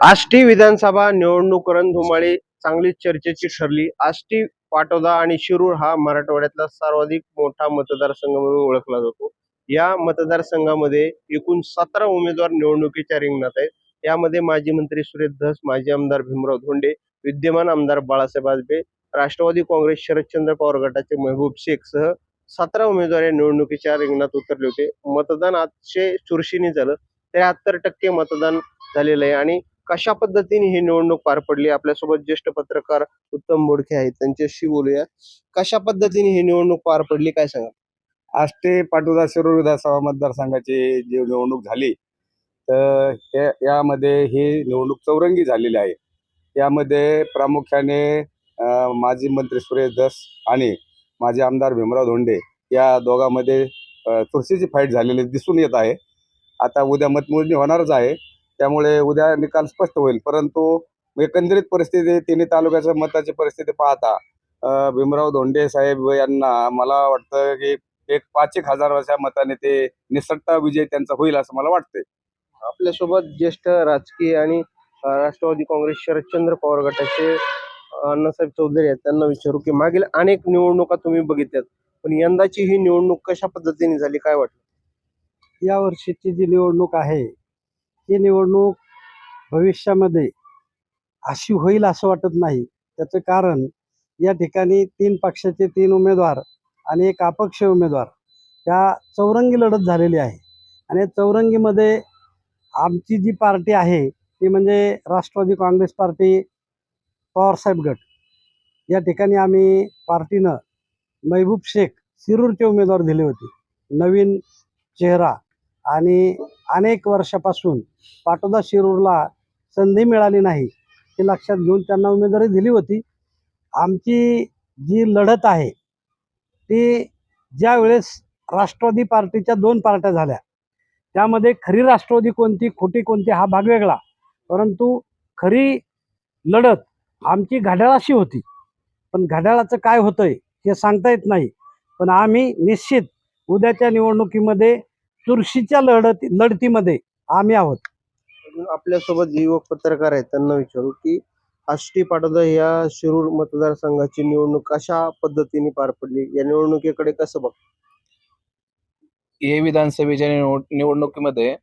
आष्टी विधानसभा निवडणूक रणधुमाळी चांगली चर्चेची ठरली. आष्टी पाटोदा आणि शिरूर हा मराठवाड्यातला सर्वाधिक मोठा मतदारसंघ म्हणून ओळखला जातो. या मतदारसंघामध्ये एकूण सतरा उमेदवार निवडणुकीच्या रिंगणात आहेत. यामध्ये माजी मंत्री सुरेश धस माजी आमदार भीमराव धोंडे विद्यमान आमदार बाळासाहेब आजबे राष्ट्रवादी काँग्रेस शरदचंद्र पवार गटाचे महबूब शेख सह सतरा उमेदवार या निवडणुकीच्या रिंगणात उतरले होते. मतदान आजचे चुरशीने झालं. त्र्याहत्तर टक्के मतदान झालेलं आहे आणि कशा पद्धतीने ही निवडणूक पार पडली? आपल्यासोबत ज्येष्ठ पत्रकार उत्तम बोडखे आहेत. त्यांच्याशी बोलूया. कशा पद्धतीने ही निवडणूक पार पडली? काय सांगा आष्टे पाटोदा शिरूर विधानसभा मतदारसंघाची जी निवडणूक झाली तर हे- यामध्ये ही निवडणूक चौरंगी झालेली आहे. यामध्ये प्रामुख्याने माजी मंत्री सुरेश दस आणि माजी आमदार भीमराव धोंडे या दोघांमध्ये चुरशीची फाईट झालेली दिसून येत आहे. आता उद्या मतमोजणी होणारच आहे. त्यामुळे उद्या निकाल स्पष्ट होईल. परंतु एकंदरीत परिस्थिती तिन्ही तालुक्याच्या मताची परिस्थिती पाहता भीमराव धोंडे साहेब यांना मला वाटतं की एक पाच एक हजाराच्या मताने ते निसटता विजय त्यांचा होईल असं मला वाटतंय. आपल्यासोबत ज्येष्ठ राजकीय आणि राष्ट्रवादी काँग्रेस शरदचंद्र पवार गटाचे अण्णासाहेब चौधरी आहेत. त्यांना विचारू की मागील अनेक निवडणुका तुम्ही बघितल्यात पण यंदाची ही निवडणूक कशा पद्धतीने झाली? काय वाटतं? या वर्षीची जी निवडणूक आहे ही निवडणूक भविष्यामध्ये अशी होईल असं वाटत नाही. त्याचं कारण या ठिकाणी तीन पक्षाचे तीन उमेदवार आणि एक अपक्ष उमेदवार या चौरंगी लढत झालेली आहे. आणि चौरंगीमध्ये आमची जी पार्टी आहे ती म्हणजे राष्ट्रवादी काँग्रेस पार्टी पवारसाहेब गट. या ठिकाणी आम्ही पार्टीनं महबूब शेख शिरूरचे उमेदवार दिले होते. नवीन चेहरा आणि अनेक वर्षापासून पाटोदा शिरूरला संधी मिळाली नाही हे लक्षात घेऊन त्यांना उमेदवारी दिली होती. आमची जी लढत आहे ती ज्यावेळेस राष्ट्रवादी पार्टीच्या दोन पार्ट्या झाल्या त्यामध्ये खरी राष्ट्रवादी कोणती खोटी कोणती हा भाग वेगळा. परंतु खरी लढत आमची घड्याळाशी होती. पण घड्याळाचं काय होतंय हे सांगता येत नाही. पण आम्ही निश्चित उद्याच्या निवडणुकीमध्ये चुरशीच्या लढत लढतीमध्ये आम्ही आहोत. आपल्यासोबत जे युवक पत्रकार आहेत त्यांना विचारू की आष्टी पाटोदा या शिरूर मतदारसंघाची निवडणूक कशा पद्धतीने पार पडली? या निवडणुकीकडे कसं बघ? हे विधानसभेच्या निवड निवडणुकीमध्ये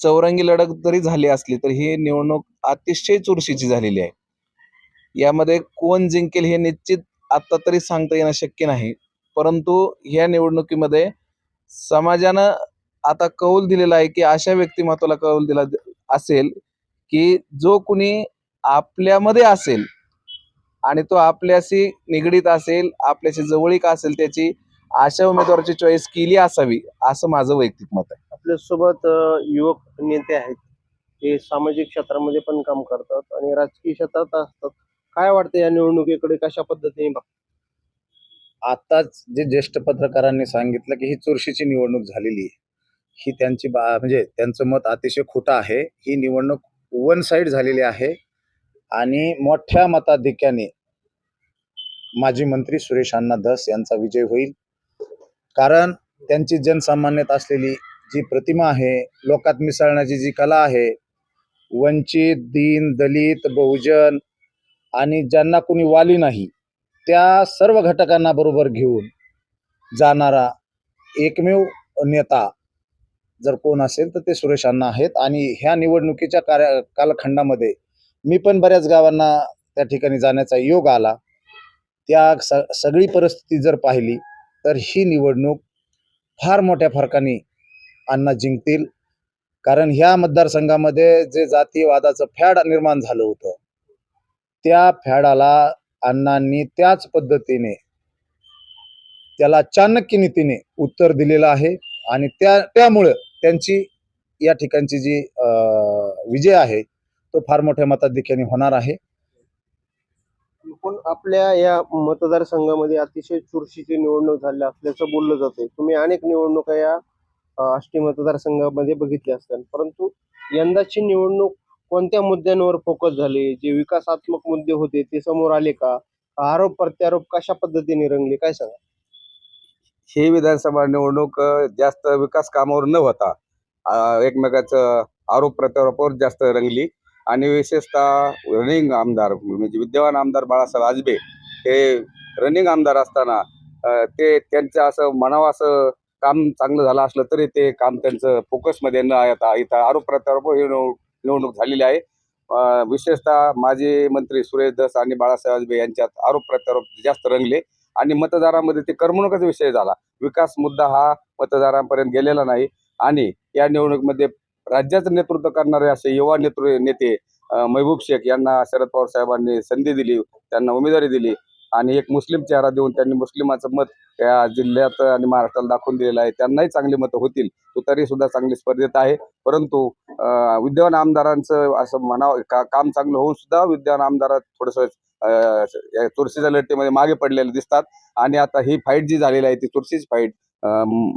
चौरंगी लढत जरी झाली असली तर ही निवडणूक अतिशय चुरशीची झालेली आहे. यामध्ये कोण जिंकेल हे निश्चित आता तरी सांगता येणं शक्य नाही. परंतु ह्या निवडणुकीमध्ये समाजानं आता कौल दिलेला आहे की अशा व्यक्तिमत्वाला कौल दिला असेल की जो कुणी आपल्यामध्ये असेल आणि तो आपल्याशी निगडीत असेल आपल्याशी जवळीक असेल त्याची अशा उमेदवाराची चॉईस केली असावी असं माझं वैयक्तिक मत आहे. आपल्यासोबत युवक नेते आहेत ते सामाजिक क्षेत्रामध्ये पण काम करतात आणि राजकीय क्षेत्रात असतात. काय वाटतं या निवडणुकीकडे कशा पद्धतीने बघतात आताच जे ज्येष्ठ पत्रकारांनी सांगितलं की ही चुरशीची निवडणूक झालेली आहे. ही त्यांची बा म्हणजे त्यांचं मत अतिशय खोटं आहे. ही निवडणूक वन साईड झालेली आहे. आणि मोठ्या मताधिक्याने माजी मंत्री सुरेश अण्णा धस यांचा विजय होईल. कारण त्यांची जनसामान्यात असलेली जी प्रतिमा आहे लोकात मिसळण्याची जी कला आहे वंचित दीन दलित बहुजन आणि ज्यांना कोणी वाली नाही त्या सर्व घटकांना बरोबर घेऊन जाणारा एकमेव नेता जर कोण असेल तर ते सुरेश अण्णा आहेत. आणि ह्या निवडणुकीच्या कार्य कालखंडामध्ये मी पण बऱ्याच गावांना त्या ठिकाणी जाण्याचा योग आला. त्या स सगळी परिस्थिती जर पाहिली तर ही निवडणूक फार मोठ्या फरकाने अण्णा जिंकतील. कारण ह्या मतदारसंघामध्ये जे जातीयवादाचं फॅड निर्माण झालं होतं त्या फॅडाला अण्णांनी त्याच पद्धतीने त्याला चाणक्य नीतीने उत्तर दिलेलं आहे. आणि त्या त्यामुळं त्यांची या ठिकाणची जी अं, विजय आहे तो फार मोठ्या मताधिक्याने होणार आहे. पण आपल्या या मतदारसंघामध्ये अतिशय चुरशीची निवडणूक झाली असल्याचं बोललं जाते तुम्ही अनेक निवडणुका या आष्टी मतदारसंघामध्ये बघितल्या असतात परंतु यंदाची निवडणूक कोणत्या मुद्द्यांवर फोकस झाले? जे विकासात्मक मुद्दे होते ते समोर आले का? आरोप प्रत्यारोप कशा पद्धतीने रंगले? काय सांगा? ही विधानसभा निवडणूक जास्त विकास कामावर न होता एकमेकाचं आरोप प्रत्यारोपावर जास्त रंगली. आणि विशेषतः रनिंग आमदार म्हणजे विद्यमान आमदार बाळासाहेब आजबे हे रनिंग आमदार असताना ते त्यांचं असं म्हणावं असं काम चांगलं झालं असलं तरी ते काम त्यांचं फोकसमध्ये न येता इथं आरोप प्रत्यारोप हे निवडणूक झालेली आहे. विशेषतः माजी मंत्री सुरेश दस आणि बाळासाहेब आजबे यांच्यात आरोप प्रत्यारोप जास्त रंगले आणि मतदारामध्ये ते करमणुकीचा विषय झाला. विकास मुद्दा हा मतदारांपर्यंत गेलेला नाही आणि या निवडणुकीमध्ये राज्याचं नेतृत्व करणारे असे युवा नेतृ नेते महबूब शेख यांना शरद पवार साहेबांनी संधी दिली त्यांना उमेदवारी दिली. आणि एक मुस्लिम चेहरा देऊन त्यांनी मुस्लिमाचं मत या जिल्ह्यात आणि महाराष्ट्राला दाखवून दिलेलं आहे. त्यांनाही चांगली मतं होतील. तो तरी सुद्धा चांगली स्पर्धेत आहे. परंतु अ, विद्यमान आमदारांचं असं म्हणावं का काम चांगलं होऊन सुद्धा विद्यमान आमदार थोडंसं चुरशीच्या लढतीमध्ये मागे पडलेले दिसतात. आणि आता ही फाईट जी झालेली आहे ती चुरशीची फाईट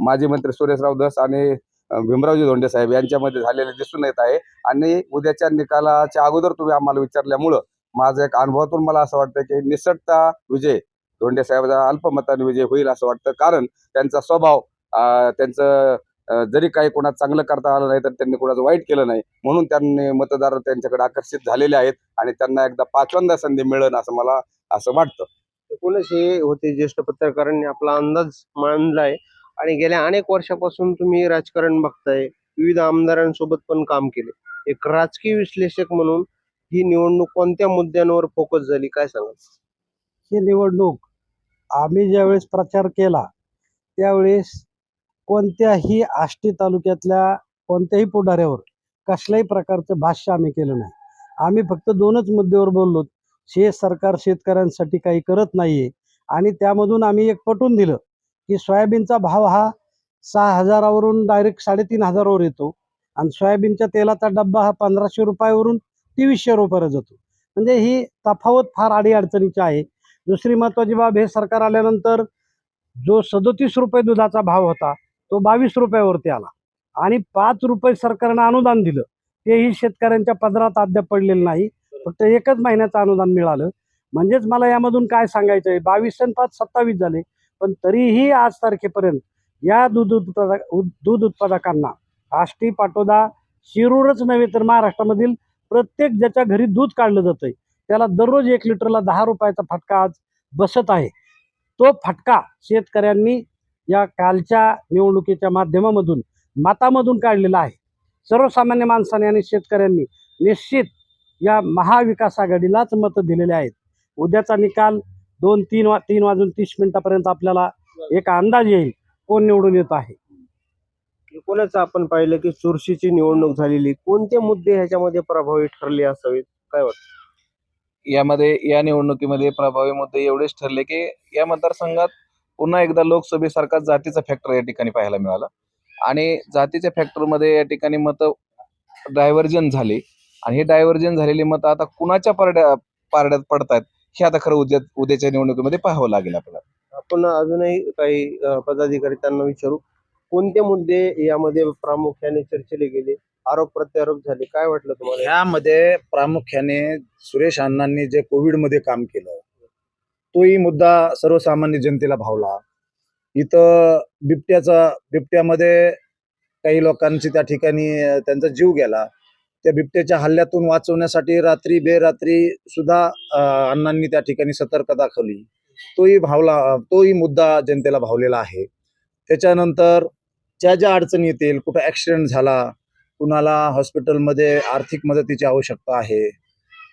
माजी मंत्री सुरेशराव धस आणि भीमरावजी धोंडे साहेब यांच्यामध्ये झालेले दिसून येत आहे. आणि उद्याच्या निकालाच्या अगोदर तुम्ही आम्हाला विचारल्यामुळं माझं एक अनुभवातून मला असं वाटतं की निसटता विजय धोंडे साहेबाचा अल्पमताने विजय होईल असं वाटतं. कारण त्यांचा स्वभाव त्यांचं जरी काही कोणा चांगलं करता आलं नाही तर त्यांनी कोणाचं वाईट केलं नाही. म्हणून त्यांनी मतदार त्यांच्याकडे आकर्षित झालेले आहेत आणि त्यांना एकदा पाचव्यांदा संधी मिळेल असं मला असं वाटतं. एकूणच हे होते ज्येष्ठ पत्रकारांनी आपला अंदाज मांडलाय आणि गेल्या अनेक वर्षापासून तुम्ही राजकारण बघताय. विविध आमदारांसोबत पण काम केले. एक राजकीय विश्लेषक म्हणून ही निवडणूक कोणत्या मुद्द्यांवर फोकस झाली? काय सांगाल? ही निवडणूक आम्ही ज्यावेळेस प्रचार केला त्यावेळेस कोणत्याही आष्टी तालुक्यातल्या कोणत्याही पुढाऱ्यावर कसल्याही प्रकारचं भाष्य आम्ही केलं नाही. आम्ही फक्त दोनच मुद्द्यावर बोललो हे सरकार शेतकऱ्यांसाठी काही करत नाहीये. आणि त्यामधून आम्ही एक पटवून दिलं की सोयाबीनचा भाव हा सहा हजारावरून डायरेक्ट साडेतीन हजारावर येतो. आणि सोयाबीनच्या तेलाचा डब्बा हा पंधराशे रुपयावरून तेवीसशे रुपयाला जातो. म्हणजे ही तफावत फार अडीअडचणीची आहे. दुसरी महत्त्वाची बाब हे सरकार आल्यानंतर जो सदोतीस रुपये दुधाचा भाव होता तो बावीस रुपयावरती आला. आणि पाच रुपये सरकारनं अनुदान दिलं. तेही शेतकऱ्यांच्या पदरात अद्याप पडलेलं नाही. फक्त एकच महिन्याचं अनुदान मिळालं. म्हणजेच मला यामधून काय सांगायचं आहे बावीस आणि पाच सत्तावीस झाले. पण तरीही आज तारखेपर्यंत या दूध उत्पादक दूध उत्पादकांना आष्टी पाटोदा शिरूरच नव्हे तर महाराष्ट्रामधील प्रत्येक ज्याच्या घरी दूध काढलं जातंय त्याला दररोज एक लिटरला दहा रुपयाचा फटका आज बसत आहे. तो फटका शेतकऱ्यांनी या कालच्या निवडणुकीच्या माध्यमामधून मतामधून काढलेला आहे. सर्वसामान्य माणसाने आणि शेतकऱ्यांनी निश्चित या महाविकास आघाडीलाच मतं दिलेले आहेत. उद्याचा निकाल दोन तीन वा तीन वाजून तीस मिनिटापर्यंत आपल्याला एक अंदाज येईल कोण निवडून येत आहे. एकूणच आपण पाहिलं की चुरशीची निवडणूक झालेली कोणते मुद्दे ह्याच्यामध्ये प्रभावी ठरले असावेत? काय वाटतं? यामध्ये या निवडणुकीमध्ये प्रभावी मुद्दे एवढेच ठरले की या मतदारसंघात पुन्हा एकदा लोकसभेसारखा जातीचा फॅक्टर या ठिकाणी पाहायला मिळाला. आणि जातीच्या फॅक्टरमध्ये या ठिकाणी मतं डायव्हर्जन झाली. आणि हे डायव्हर्जन झालेली मतं आता कुणाच्या पारड्या पारड्यात पडतायत हे आता खरं उद्या उद्याच्या निवडणुकीमध्ये पाहावं लागेल आपल्याला. आपण अजूनही काही पदाधिकारी त्यांना विचारू. कोणते मुद्दे यामध्ये प्रामुख्याने चर्चेले गेले? आरोप प्रत्यारोप झाले. काय वाटलं तुम्हाला? यामध्ये प्रामुख्याने सुरेश अण्णांनी जे कोविडमध्ये काम केलं तोही मुद्दा सर्वसामान्य जनतेला भावला. इथं बिबट्याचा बिबट्यामध्ये काही लोकांची त्या ठिकाणी त्यांचा जीव गेला. त्या बिबट्याच्या हल्ल्यातून वाचवण्यासाठी रात्री बेरात्री सुद्धा अण्णांनी त्या ठिकाणी सतर्कता दाखवली. तोही भावला तोही मुद्दा जनतेला भावलेला आहे. त्याच्यानंतर ज्या ज्या अडचणी येतील कुठं ॲक्सिडेंट झाला कुणाला हॉस्पिटलमध्ये आर्थिक मदतीची आवश्यकता आहे.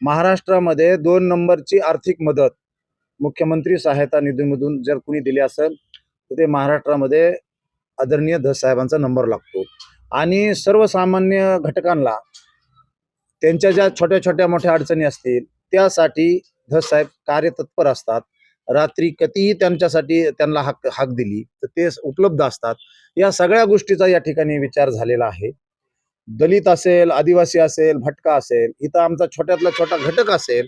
महाराष्ट्रामध्ये दोन नंबरची आर्थिक मदत मुख्यमंत्री सहायता निधीमधून जर कुणी दिली असेल तर ते महाराष्ट्रामध्ये आदरणीय धस साहेबांचा नंबर लागतो. आणि सर्वसामान्य घटकांना त्यांच्या ज्या छोट्या छोट्या मोठ्या अडचणी असतील त्यासाठी धस साहेब कार्यतत्पर असतात. रात्री कधीही त्यांच्यासाठी त्यांना हाक हाक दिली तर ते उपलब्ध असतात. या सगळ्या गोष्टीचा या ठिकाणी विचार झालेला आहे. दलित असेल आदिवासी असेल भटका असेल इथं आमचा छोट्यातला छोटा घटक असेल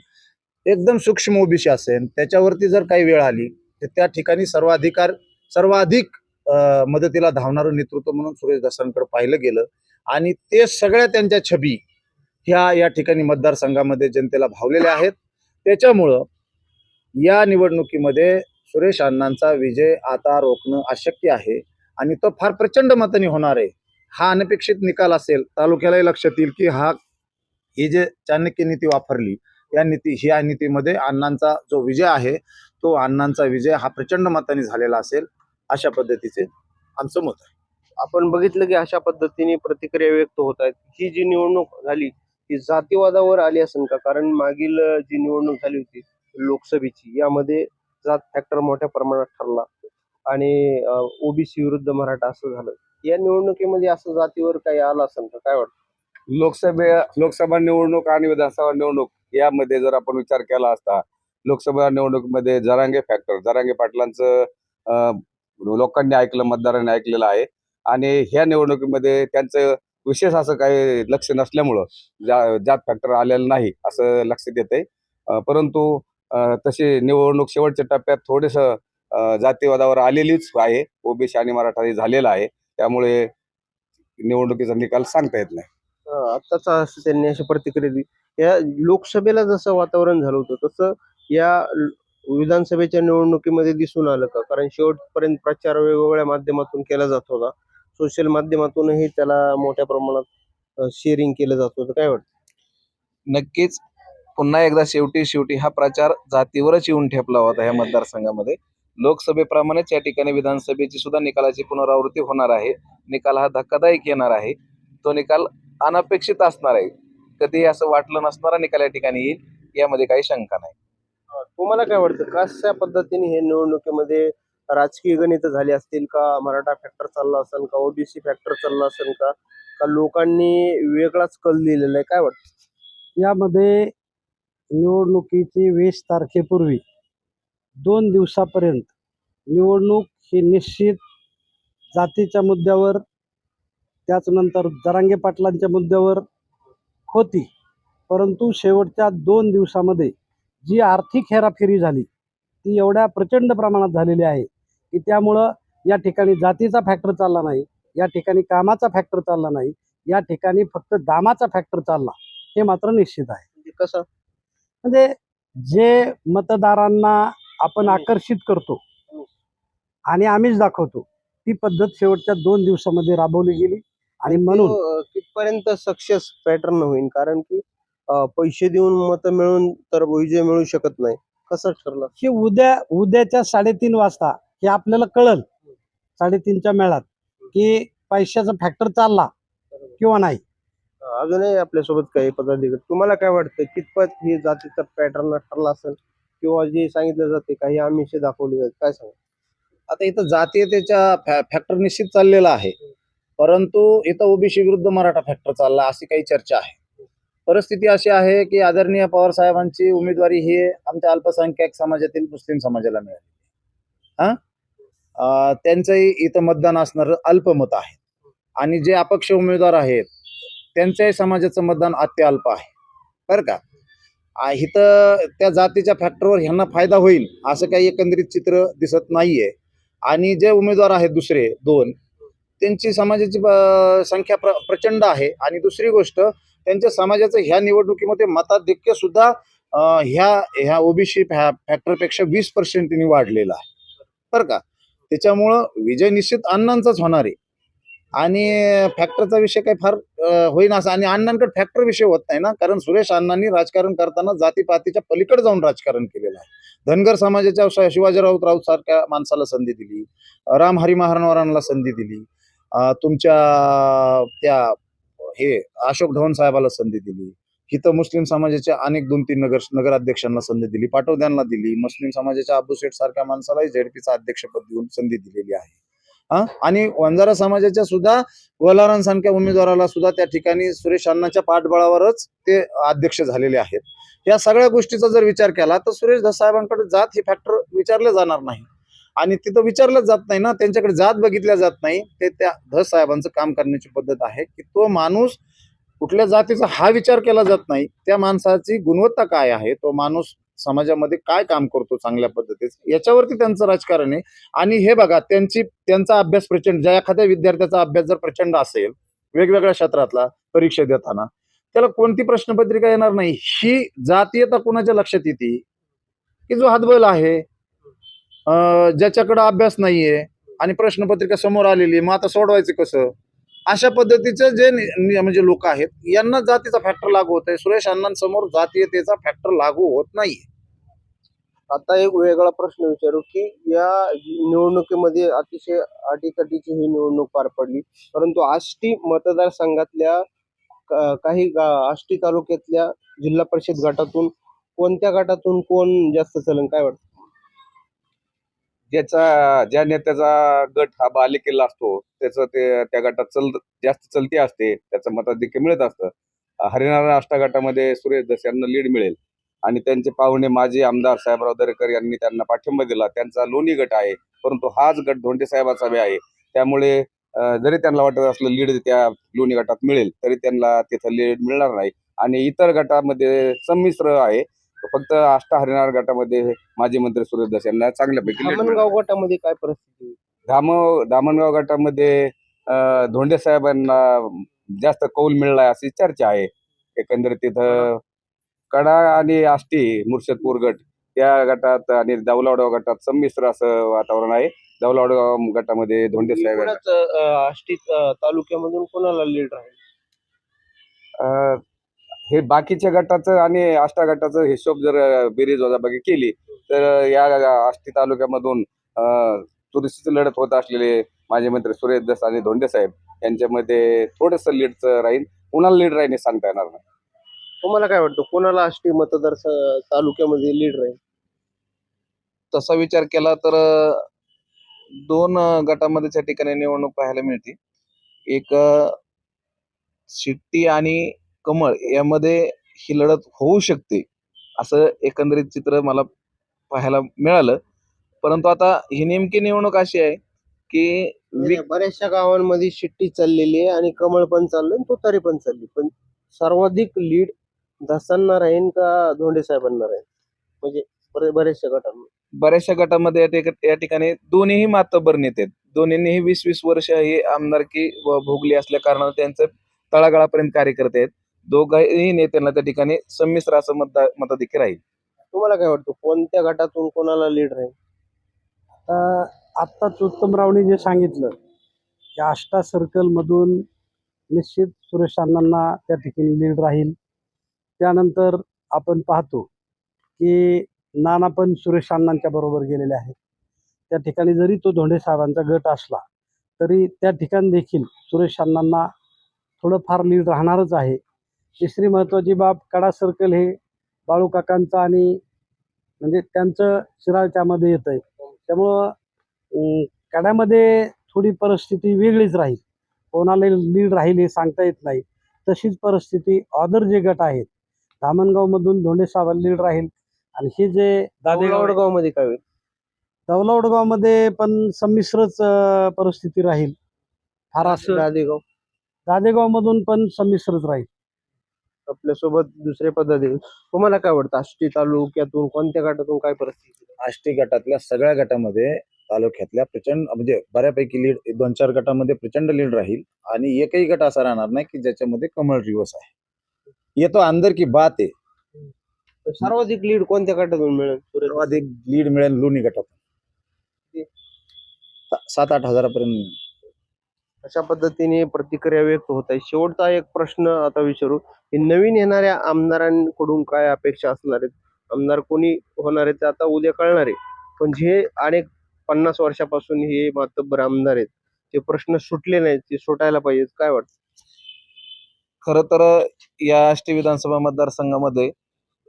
एकदम सूक्ष्म ओबीसी असेल त्याच्यावरती जर काही वेळ आली तर त्या ठिकाणी सर्वाधिकार सर्वाधिक मदतीला धावणारं नेतृत्व म्हणून सुरेश दासांकडे पाहिलं गेलं. आणि ते सगळ्या त्यांच्या छबी ह्या या ठिकाणी मतदारसंघामध्ये जनतेला भावलेल्या आहेत. त्याच्यामुळं या निवडणुकीमध्ये सुरेश अण्णांचा विजय आता रोखणं अशक्य आहे आणि तो फार प्रचंड मताने होणार आहे. हा अनपेक्षित निकाल असेल तालुक्यालाही लक्षात येईल की हा ही जे चाणक्य नीती वापरली या नीती ह्या नीतीमध्ये अण्णांचा जो विजय आहे तो अण्णांचा विजय हा प्रचंड मताने झालेला असेल अशा पद्धतीचे आमचं मत आहे. आपण बघितलं की अशा पद्धतीने प्रतिक्रिया व्यक्त होत आहेत. ही जी निवडणूक झाली ती जातीवादावर आली असेल का? कारण मागील जी निवडणूक झाली होती लोकसभेची. यामध्ये जात फॅक्टर मोठ्या प्रमाणात ठरला. आणि ओबीसी विरुद्ध मराठा असं झालं. या निवडणुकीमध्ये असं जातीवर काही आलं असेल तर काय वाटतं? लोकसभे लोकसभा निवडणूक आणि विधानसभा निवडणूक यामध्ये जर आपण विचार केला असता लोकसभा निवडणुकीमध्ये जरांगे फॅक्टर जरांगे पाटलांचं लोकांनी ऐकलं मतदारांनी ऐकलेलं आहे. आणि ह्या निवडणुकीमध्ये त्यांचं विशेष असं काही लक्ष नसल्यामुळं जा जात फॅक्टर आलेलं नाही असं लक्षात येते परंतु तशी निवडणूक शेवटच्या टप्प्यात थोडंसं अं, जातीवादावर आलेलीच आहे. ओबीसी आणि मराठा झालेलं आहे. त्यामुळे निवडणुकीचा निकाल सांगता येत नाही. अं, आत्ताच असं त्यांनी अशी प्रतिक्रिया दिली. या लोकसभेला जसं वातावरण झालं होतं तसं या विधानसभेच्या निवडणुकीमध्ये दिसून आलं का? कारण शेवटपर्यंत प्रचार वेगवेगळ्या माध्यमातून केला जात होता. सोशल माध्यमातूनही त्याला मोठ्या प्रमाणात शेअरिंग केलं जात होतं. काय वाटतं? नक्कीच. पुन्हा एकदा शेवटी शेवटी हा प्रचार जातीवरच येऊन ठेपला होता या मतदारसंघामध्ये. लोकसभेप्रमाणेच या ठिकाणी विधानसभेची सुद्धा निकालाची पुनरावृत्ती होणार आहे. निकाल हा धक्कादायक येणार आहे. तो निकाल अनपेक्षित असणार आहे. कधी असं वाटलं नसणारा निकाल या ठिकाणी येईल यामध्ये काही शंका नाही. तुम्हाला काय वाटतं? कशा पद्धतीने हे निवडणुकीमध्ये राजकीय गणित झाली असतील का? मराठा फॅक्टर चालला असेल का? ओबीसी फॅक्टर चालला असेल का? का लोकांनी वेगळाच कल दिलेला आहे? काय वाटतं? यामध्ये निवडणुकीची वीस तारखेपूर्वी दोन दिवसापर्यंत निवडणूक ही निश्चित जातीच्या मुद्द्यावर त्याचनंतर जरांगे पाटलांच्या मुद्द्यावर होती. परंतु शेवटच्या दोन दिवसामध्ये जी आर्थिक हेराफेरी झाली ती एवढ्या प्रचंड प्रमाणात झालेली आहे की त्यामुळं या ठिकाणी जातीचा फॅक्टर चालला नाही या ठिकाणी कामाचा फॅक्टर चालला नाही या ठिकाणी फक्त दामाचा फॅक्टर चालला हे मात्र निश्चित आहे. म्हणजे कसं? म्हणजे जे मतदारांना आपण आकर्षित करतो आणि आम्हीच दाखवतो ती पद्धत शेवटच्या दोन दिवसामध्ये राबवली गेली आणि म्हणून कितपर्यंत सक्सेस पॅटर्न होईल कारण की पैसे देऊन मतं मिळून तर विजय मिळू शकत नाही. कसं ठरलं? की उद्या उद्याच्या साडेतीन वाजता हे आपल्याला कळल साडेतीनच्या मेळात की पैशाचा फॅक्टर चालला किंवा नाही. अजूनही आपल्यासोबत काही पदाधिकारी तुम्हाला काय वाटतं? कितपत ही जातीचा पॅटर्न ठरला असेल? किंवा जे सांगितलं जाते काही आमिषे दाखवली जाते काय सांग आता इथं जातीयतेच्या फॅक्टर निश्चित चाललेला आहे. परंतु इथं ओबीसी विरुद्ध मराठा फॅक्टर चालला अशी काही चर्चा आहे. परिस्थिती अशी आहे की आदरणीय पवार साहेबांची उमेदवारी ही आमच्या अल्पसंख्याक समाजातील मुस्लिम समाजाला मिळाली. हा? त्यांचंही इथं मतदान असणार अल्पमत आहे. आणि जे अपक्ष उमेदवार आहेत त्यांच्याही समाजाचं मतदान अत्यल्प आहे. बरं का? इथं त्या जातीच्या फॅक्टरवर ह्यांना फायदा होईल असं काही एकंदरीत चित्र दिसत नाहीये. आणि जे उमेदवार आहेत दुसरे दोन त्यांची समाजाची ब- संख्या प्र प्रचंड आहे. आणि दुसरी गोष्ट त्यांच्या समाजाचं ह्या निवडणुकीमध्ये मताधिक्य सुद्धा ह्या ह्या ओबीसी फॅ फॅक्टरपेक्षा वीस पर्सेंटनी वाढलेला आहे. बरं का? त्याच्यामुळं विजय निश्चित अण्णांचाच होणार आहे. आणि फॅक्टरचा विषय काही फार होईना असा. आणि अण्णांकडे फॅक्टर विषय होत नाही ना. कारण सुरेश अण्णांनी राजकारण करताना जातीपातीच्या पलीकडे जाऊन राजकारण केलेलं आहे. धनगर समाजाच्या शिवाजी शिवाजीराव राऊत सारख्या माणसाला संधी दिली. राम हरी महाराणांना संधी दिली. तुमच्या त्या हे अशोक ढवण साहेबाला संधी दिली. इथं मुस्लिम समाजाच्या अनेक दोन तीन नगर नगराध्यक्षांना संधी दिली. पाटोद्यांना दिली. मुस्लिम समाजाच्या अबू शेठ सारख्या माणसालाही झेडपीचा अध्यक्षपद देऊन संधी दिलेली आहे. आणि वंजारा समाजाच्या सुद्धा वलारांसारख्या उमेदवाराला सुद्धा त्या ठिकाणी सुरेश अण्णाच्या पाठबळावरच ते अध्यक्ष झालेले आहेत. या सगळ्या गोष्टीचा जर विचार केला तर सुरेश धस साहेबांकडे जात हे फॅक्टर विचारले जाणार नाही. आणि तिथं विचारलं जात नाही ना त्यांच्याकडे जात बघितल्या जात नाही ते त्या धस साहेबांचं काम करण्याची पद्धत आहे की तो माणूस कुठल्या जातीचा हा विचार केला जात नाही त्या माणसाची गुणवत्ता काय आहे तो माणूस समाजामध्ये काय काम करतो चांगल्या पद्धतीचं याच्यावरती त्यांचं राजकारण आहे. आणि हे बघा त्यांची त्यांचा अभ्यास प्रचंड ज्या एखाद्या विद्यार्थ्याचा अभ्यास जर प्रचंड असेल वेगवेगळ्या क्षेत्रातला परीक्षा देताना त्याला कोणती प्रश्नपत्रिका येणार नाही? ही जातीयता कुणाच्या लक्षात येते? की जो हातबल आहे ज्याच्याकडं ज्याच्याकडे अभ्यास नाहीये आणि प्रश्नपत्रिका समोर आलेली आहे, मग आता सोडवायचं कसं? अशा पद्धतीचे जे म्हणजे लोक आहेत यांना जातीचा फॅक्टर लागू होत आहे सुरेश अण्णांसमोर जातीयतेचा फॅक्टर लागू होत नाही आता एक वेगळा प्रश्न विचारू की या निवडणुकीमध्ये अतिशय अटीतटीची ही निवडणूक पार पडली. परंतु आष्टी मतदारसंघातल्या काही गा- आष्टी तालुक्यातल्या जिल्हा परिषद गटातून कोणत्या गटातून कोण जास्त चलन? काय वाटतं? ज्याचा ज्या नेत्याचा गट हा बालेकिल्ला असतो त्याचं ते त्या गटात चल जास्त चलती असते त्याचं मताधिक्य मिळत असतं. हरिनारायण आष्टा गटामध्ये सुरेश दस यांना लीड मिळेल. आणि त्यांचे पाहुणे माजी आमदार साहेबराव दरेकर यांनी त्यांना पाठिंबा दिला. त्यांचा लोणी गट आहे परंतु हाच गट धोंडे साहेबाचा बी आहे. त्यामुळे जरी त्यांना वाटत असलं लीड त्या लोणी गटात मिळेल तरी त्यांना तिथं लीड मिळणार नाही. आणि इतर गटामध्ये संमिश्र आहे. फक्त आष्टा हरिनारायण गटामध्ये माजी मंत्री सुरेश दस यांना चांगल्यापैकी. धामणगाव गटामध्ये काय परिस्थिती आहे? धाम धामणगाव गटामध्ये धोंडे साहेबांना जास्त कौल मिळाला अशी चर्चा आहे एकंदरीत तिथं कडा आणि आष्टी मुर्शदपूर गट त्या गटात आणि दौलावडगाव गटात संमिश्र असं वातावरण आहे दौलावडगाव गटामध्ये धोंडे साहेब आष्टी तालुक्यामधून कोणाला लीड राहील अं, हे बाकीच्या गटाचं आणि आष्टा गटाचं हिशोब जर बेरीज वजाबाकी केली तर या आष्टी तालुक्यामधून अं, चुरशीची लढत होत असलेले माजी मंत्री सुरेश दस आणि धोंडे साहेब यांच्यामध्ये थोडंसं लीडचं राहील कुणाला लीड राहील हे सांगता येणार नाही. तुम्हाला काय वाटतं कोणाला आष्टी मतदार तालुक्यामध्ये लीड राहील? तसा विचार केला तर दोन गटामध्ये त्या ठिकाणी निवडणूक पाहायला मिळते. एक शिट्टी आणि कमळ यामध्ये ही लढत होऊ शकते असं एकंदरीत चित्र मला पाहायला मिळालं. परंतु आता ही नेमकी निवडणूक अशी आहे की वि- बऱ्याचशा गावांमध्ये शिट्टी चाललेली आहे आणि कमळ पण चाललंय आणि तुतारी पण चालली. पण सर्वाधिक लीड धसांना राहील का धोंडे साहेबांना राहील? म्हणजे बरे- बऱ्याचशा गटांना बऱ्याचशा गटामध्ये या ठिक- या ठिकाणी दोन्हीही मातबर नेते आहेत दोन्हीही वीस वीस वर्ष ही आमदारकी व भोगली असल्या कारणानं त्यांचं तळागाळापर्यंत कार्यकर्ते आहेत. दोघाही नेत्यांना त्या ठिकाणी संमिश्र असं मतदा मताधिक्य राहील. तुम्हाला काय वाटतं? कोणत्या गटातून कोणाला लीड राहील? आता आत्ताच उत्तमरावने जे सांगितलं की आष्टा सर्कलमधून निश्चित सुरेश अण्णांना त्या ठिकाणी लीड राहील. त्यानंतर आपण पाहतो की नाना पण सुरेश अण्णांच्या बरोबर गेलेले आहेत. त्या ठिकाणी जरी तो धोंडे साहेबांचा गट असला तरी त्या ठिकाणी देखील सुरेश अण्णांना थोडंफार लीड राहणारच आहे. तिसरी महत्त्वाची बाब कडा सर्कल हे बाळू काकांचं आणि म्हणजे त्यांचं शिराळ त्यामध्ये येतं आहे त्यामुळं कड्यामध्ये थोडी परिस्थिती वेगळीच राहील. कोणाला लीड राहील हे सांगता येत नाही. तशीच परिस्थिती अदर जे गट आहेत धामणगावमधून धोंडे साहेबांना लीड राहील आणि हे जे दादेगाव वडगावमध्ये काय होईल? दौलवडगावमध्ये पण संमिश्रच परिस्थिती राहील. फार असं राधेगाव दादेगावमधून पण संमिश्रच राहील. आपल्यासोबत दुसरे पदाधिकारी तुम्हाला काय वाटतं? आष्टी तालुक्यातून कोणत्या गटातून काय परिस्थिती आष्टी गटातल्या सगळ्या गटामध्ये तालुक्यातल्या प्रचंड म्हणजे बऱ्यापैकी लीड दोन चार गटामध्ये प्रचंड लीड राहील. आणि एकही गट असा राहणार नाही की ज्याच्यामध्ये कमळ रिवर्स आहे. ये तो अंदर की बात आहे. सर्वाधिक लीड कोणत्या गटातून मिळेल? सर्वाधिक लीड मिळेल लोणी गटात सा- सात आठ हजारापर्यंत अशा पद्धतीने प्रतिक्रिया व्यक्त होत आहे. शेवटचा एक प्रश्न आता विचारू की नवीन येणाऱ्या आमदारांकडून काय अपेक्षा असणार आहेत? आमदार कोणी होणार आहेत ते आता उद्या कळणार आहे. पण जे अनेक पन्नास वर्षापासून हे मातब्बर आमदार आहेत ते प्रश्न सुटले नाहीत ते सुटायला पाहिजेत. काय वाटतं? खर तर या आष्टी विधानसभा मतदारसंघामध्ये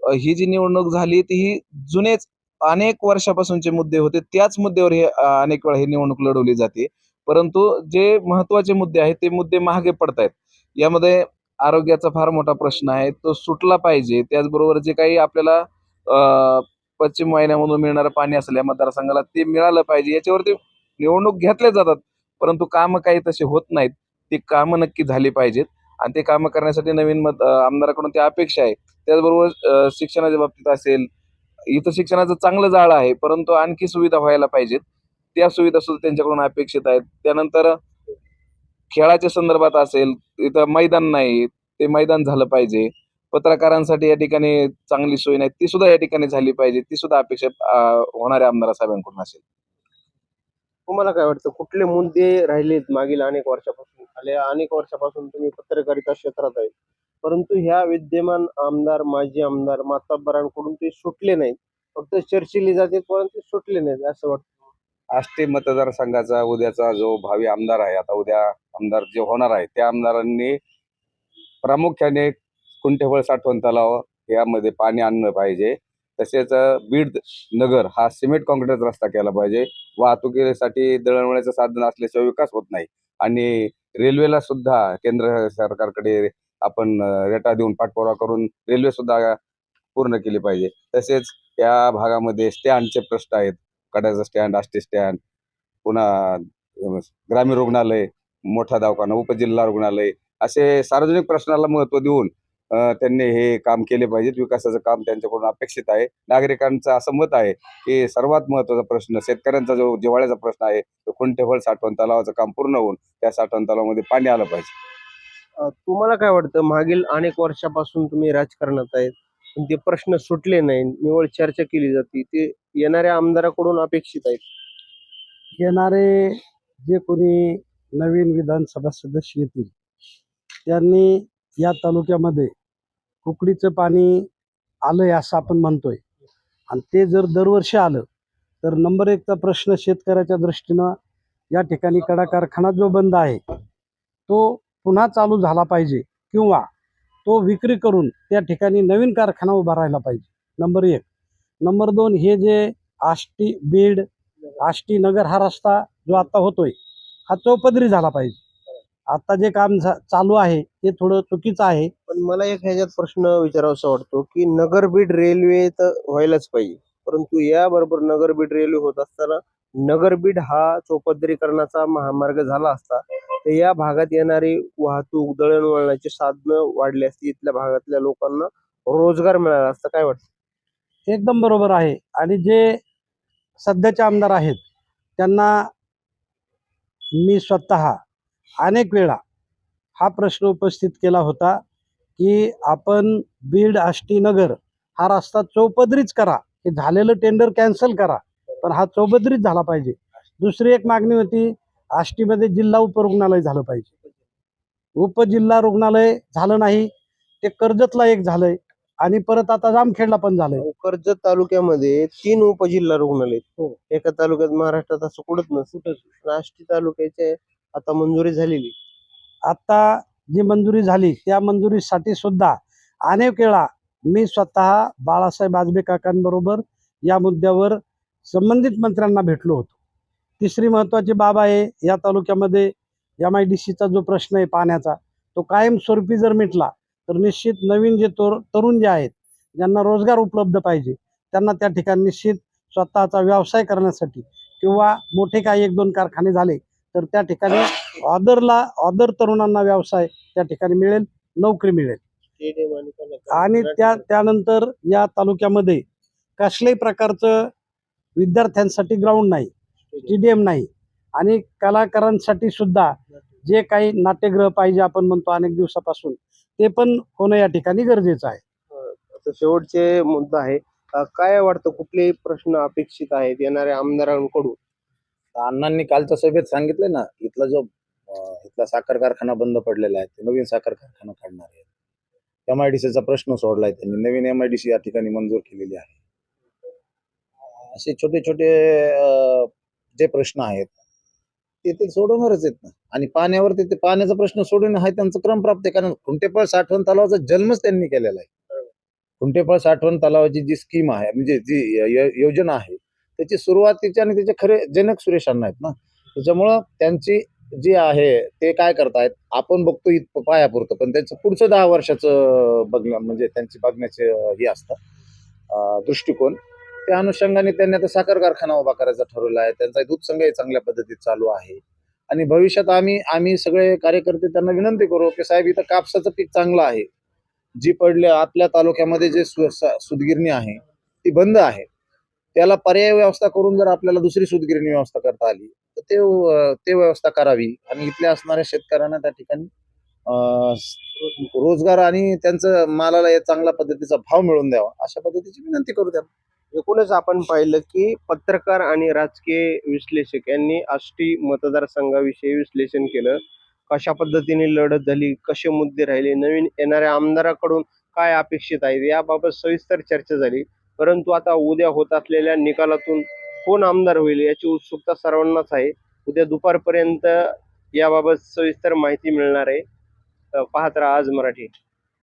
ही जी निवडणूक झाली ती ही जुनेच अनेक वर्षापासूनचे मुद्दे होते. त्याच मुद्द्यावर हे अनेक वेळा ही निवडणूक लढवली जाते. परंतु जे महत्त्वाचे मुद्दे आहेत ते मुद्दे महागे पडत आहेत यामध्ये आरोग्याचा फार मोठा प्रश्न आहे तो सुटला पाहिजे. त्याचबरोबर जे काही आपल्याला पश्चिम वाहिन्यामधून मिळणारं पाणी असेल या मतदारसंघाला ते मिळालं पाहिजे. याच्यावरती निवडणूक घेतल्या जातात परंतु कामं काही तसे होत नाहीत. ती कामं नक्की झाली पाहिजेत. आणि ते कामं करण्यासाठी नवीन मत आमदाराकडून ती अपेक्षा आहे. त्याचबरोबर शिक्षणाच्या बाबतीत असेल इथं शिक्षणाचं चांगलं जाळं आहे परंतु आणखी सुविधा व्हायला पाहिजेत. त्या सुविधा सुद्धा त्यांच्याकडून अपेक्षित आहेत. त्यानंतर खेळाच्या संदर्भात असेल इथं मैदान नाही ते मैदान झालं पाहिजे. पत्रकारांसाठी या ठिकाणी चांगली सोय नाही ती सुद्धा या ठिकाणी झाली पाहिजे ती सुद्धा अपेक्षा होणाऱ्या आमदार साहेबांकडून असेल. तुम्हाला काय वाटतं कुठले मुद्दे राहिलेत मागील अनेक वर्षापासून? अनेक वर्षापासून तुम्ही पत्रकारिता क्षेत्रात आहे परंतु ह्या विद्यमान आमदार माजी आमदार मातब्बरांकडून ते सुटले नाहीत. फक्त चर्चिले जाते परंतु सुटले नाहीत असं वाटतं. आष्टी मतदारसंघाचा उद्याचा जो भावी आमदार आहे आता उद्या आमदार जे होणार आहे त्या आमदारांनी प्रामुख्याने कुंठेफळ साठवण तलाव यामध्ये पाणी आणलं पाहिजे. तसेच बीड नगर हा सिमेंट कॉन्क्रीटचा रस्ता केला पाहिजे. वाहतुकीसाठी दळणवळणाचं साधन असल्याशिवाय विकास होत नाही. आणि रेल्वेला सुद्धा केंद्र सरकारकडे आपण रेटा देऊन पाठपुरावा करून रेल्वे सुद्धा पूर्ण केली पाहिजे. तसेच या भागामध्ये स्टँडचे प्रश्न आहेत. कड्याचं स्टँड आष्टी स्टँड पुन्हा ग्रामीण रुग्णालय मोठा दवाखाना उपजिल्हा रुग्णालय असे सार्वजनिक प्रश्नाला महत्त्व देऊन त्यांनी हे काम केले पाहिजेत. विकासाचं काम त्यांच्याकडून अपेक्षित आहे. नागरिकांचं असं मत आहे की सर्वात महत्त्वाचा प्रश्न शेतकऱ्यांचा जो जिव्हाळ्याचा प्रश्न आहे तो कुंठेफळ साठवण तलावाचं काम पूर्ण होऊन त्या साठवण तलावामध्ये पाणी आलं पाहिजे. तुम्हाला काय वाटतं? मागील अनेक वर्षापासून तुम्ही राजकारणात आहेत पण ते प्रश्न सुटले नाही निवळ चर्चा केली जाते. ते येणाऱ्या आमदाराकडून अपेक्षित आहेत? येणारे जे कोणी नवीन विधानसभा सदस्य येतील त्यांनी या तालुक्यामध्ये कुकडीचं पाणी आलंय असं आपण म्हणतोय. आणि ते जर दरवर्षी आलं तर नंबर एकचा प्रश्न शेतकऱ्याच्या दृष्टीनं या ठिकाणी कडा कारखाना जो बंद आहे तो पुन्हा चालू झाला पाहिजे किंवा तो विक्री करून त्या ठिकाणी नवीन कारखाना उभारायला राहिला पाहिजे. नंबर एक. नंबर दोन हे जे आष्टी बीड आष्टी नगर हा रस्ता जो आता होतोय हा चौपदरी झाला पाहिजे. आता जे काम झा- चालू आहे ते थोडं चुकीचं आहे. पण मला एक ह्याच्यात प्रश्न विचारावासा वाटतो की नगरबीड रेल्वे तर व्हायलाच पाहिजे. परंतु याबरोबर नगरबीड रेल्वे होत असताना नगरबीड हा चौपदरीकरणाचा महामार्ग झाला असता तर या भागात येणारी वाहतूक दळणवळणाची साधनं वाढली असती इथल्या भागातल्या लोकांना रोजगार मिळाला असता. काय वाटतं? एकदम बरोबर आहे. आणि जे सध्याचे आमदार आहेत त्यांना मी स्वतः अनेक वेळा हा प्रश्न उपस्थित केला होता की आपण बीड आष्टी नगर हा रस्ता चौपदरीच करा. हे झालेलं टेंडर कॅन्सल करा. पण हा चौपदरीच झाला पाहिजे. दुसरी एक मागणी होती आष्टीमध्ये जिल्हा उपरुग्णालय झालं पाहिजे. उपजिल्हा रुग्णालय झालं नाही ते कर्जतला एक झालंय. आणि परत आता जामखेडला पण झालंय. कर्जत तालुक्यामध्ये तीन उपजिल्हा रुग्णालय. हो. एका तालुक्यात महाराष्ट्रात असं कुठंच नसतं. आष्टी तालुक्याचे आता मंजुरी झालेली. आता जी मंजुरी झाली त्या मंजुरीसाठी सुद्धा अनेक वेळा मी स्वतः बाळासाहेब आजबे काकांबरोबर या मुद्द्यावर संबंधित मंत्र्यांना भेटलो होतो. तिसरी महत्त्वाची बाब आहे या तालुक्यामध्ये एम आय डी सीचा जो प्रश्न आहे पाण्याचा तो कायमस्वरूपी जर मिटला तर निश्चित नवीन जे तोर तरुण जे आहेत ज्यांना रोजगार उपलब्ध पाहिजे त्यांना त्या ठिकाणी निश्चित स्वतःचा व्यवसाय करण्यासाठी किंवा मोठे काही एक दोन कारखाने झाले तर त्या ठिकाणी ऑदरला ऑदर तरुणांना व्यवसाय त्या ठिकाणी मिळेल नोकरी मिळेल. आणि आणि त्या त्यानंतर या तालुक्यामध्ये कसल्याही प्रकारचं विद्यार्थ्यांसाठी ग्राउंड नाही स्टेडियम नाही आणि कलाकारांसाठी सुद्धा जे काही नाट्यगृह पाहिजे आपण म्हणतो अनेक दिवसापासून ते पण होणं या ठिकाणी गरजेचं आहे. आता शेवटचे मुद्दा आहे. अं, काय वाटतं कुठले प्रश्न अपेक्षित आहेत येणाऱ्या आमदारांकडून? अण्णांनी कालच्या सभेत सांगितलं ना इथला जो अं, इथला साखर कारखाना बंद पडलेला आहे ते नवीन साखर कारखाना काढणार आहे. एम आय डी सीचा प्रश्न सोडलाय त्यांनी नवीन एम आय डी सी या ठिकाणी मंजूर केलेली आहे. असे छोटे छोटे अं, जे प्रश्न आहेत ते ते सोडवणारच आहेत ना आणि पाण्यावर ते पाण्याचा प्रश्न सोडून हा त्यांचा क्रम प्राप्त आहे. कारण खुंटेफळ साठवण तलावाचा जन्मच त्यांनी केलेला आहे. खुंटेफळ साठवण तलावाची जी स्कीम आहे म्हणजे जी योजना आहे त्याची सुरुवातीचे आणि त्याचे खरे जनक सुरेशांना आहेत ना. त्याच्यामुळं त्यांची जी आहे ते काय करतायत? आपण बघतो इथं पायापुरतं पण त्यांचं पुढचं दहा वर्षाचं बघणं म्हणजे त्यांची बघण्याचे हे असतं दृष्टिकोन. त्या अनुषंगाने त्यांनी आता साखर कारखाना उभा करायचा ठरवला आहे. त्यांचा दूध संघही चांगल्या पद्धतीत चालू आहे. आणि भविष्यात आम्ही आम्ही सगळे कार्यकर्ते त्यांना विनंती करू की साहेब इथं कापसाचं पीक चांगलं आहे. जी पडले आपल्या तालुक्यामध्ये जे सु- आहे ती बंद आहे. त्याला पर्याय व्यवस्था करून जर आपल्याला दुसरी सुदगिरणी व्यवस्था करता आली तर ते ते व्यवस्था करावी. आणि इथल्या असणाऱ्या शेतकऱ्यांना त्या ठिकाणी रोजगार आणि त्यांचं मालाला चांगल्या पद्धतीचा भाव मिळवून द्यावा अशा पद्धतीची विनंती करू त्यांना. एकूणच आपण पाहिलं की पत्रकार आणि राजकीय विश्लेषक यांनी आष्टी मतदारसंघाविषयी विश्लेषण केलं. कशा पद्धतीने लढत झाली कसे मुद्दे राहिले नवीन येणाऱ्या आमदाराकडून काय अपेक्षित आहे याबाबत सविस्तर चर्चा झाली. परंतु आता उद्या होत असलेल्या निकालातून कोण आमदार होईल याची उत्सुकता सर्वांनाच आहे. उद्या दुपारपर्यंत याबाबत सविस्तर माहिती मिळणार आहे. पाहत राहा आज मराठी.